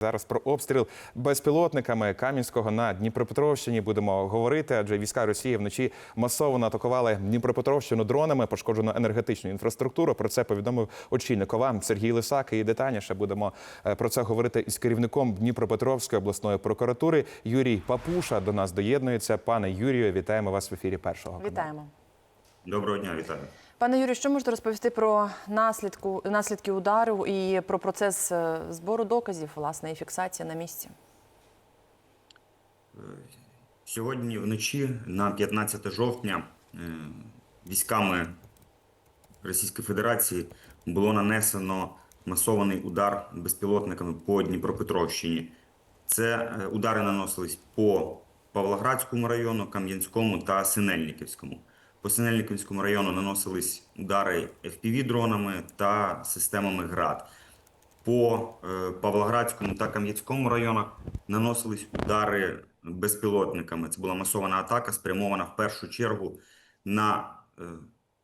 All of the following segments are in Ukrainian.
Зараз про обстріл безпілотниками Кам'янського на Дніпропетровщині будемо говорити, адже війська Росії вночі масово атакували Дніпропетровщину дронами, пошкоджено енергетичну інфраструктуру. Про це повідомив очільник ОВА Сергій Лисак. І детальніше будемо е, про це говорити із керівником Дніпропетровської обласної прокуратури Юрій Папуша. До нас доєднується. Пане Юрію, вітаємо вас в ефірі першого. Вітаємо. Доброго дня, вітаю. Пане Юрію, що можете розповісти про наслідку, наслідки удару і про процес е, збору доказів, власне, і фіксації на місці? Сьогодні вночі, на 15 жовтня, е, військами Російської Федерації було нанесено масований удар безпілотниками по Дніпропетровщині. Це е, удари наносились по Павлоградському району, Кам'янському та Синельниківському. По Синельниківському району наносились удари FPV-дронами та системами ГРАД. По е, Павлоградському та Кам'янському районах наносились удари безпілотниками. Це була масована атака, спрямована в першу чергу на е,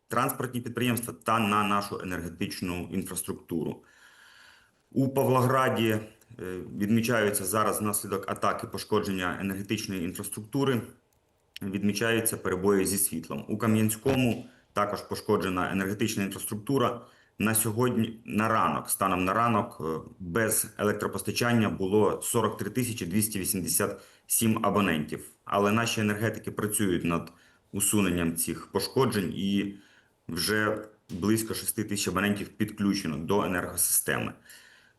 транспортні підприємства та на нашу енергетичну інфраструктуру. У Павлограді е, відмічаються зараз внаслідок атаки пошкодження енергетичної інфраструктури. Відмічаються перебої зі світлом. У Кам'янському також пошкоджена енергетична інфраструктура. На сьогодні на ранок, станом на ранок, е, без електропостачання було 43 тисячі 287 абонентів. Але наші енергетики працюють над усуненням цих пошкоджень і вже близько 6 тисяч абонентів підключено до енергосистеми.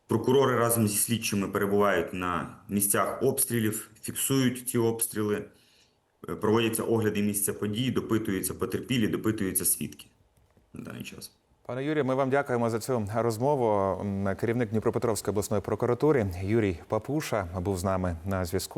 Прокурори разом зі слідчими перебувають на місцях обстрілів, фіксують ці обстріли, проводяться огляди місця подій, допитуються потерпілі, допитуються свідки на даний час. Пане Юрію, ми вам дякуємо за цю розмову. Керівник Дніпропетровської обласної прокуратури Юрій Папуша був з нами на зв'язку.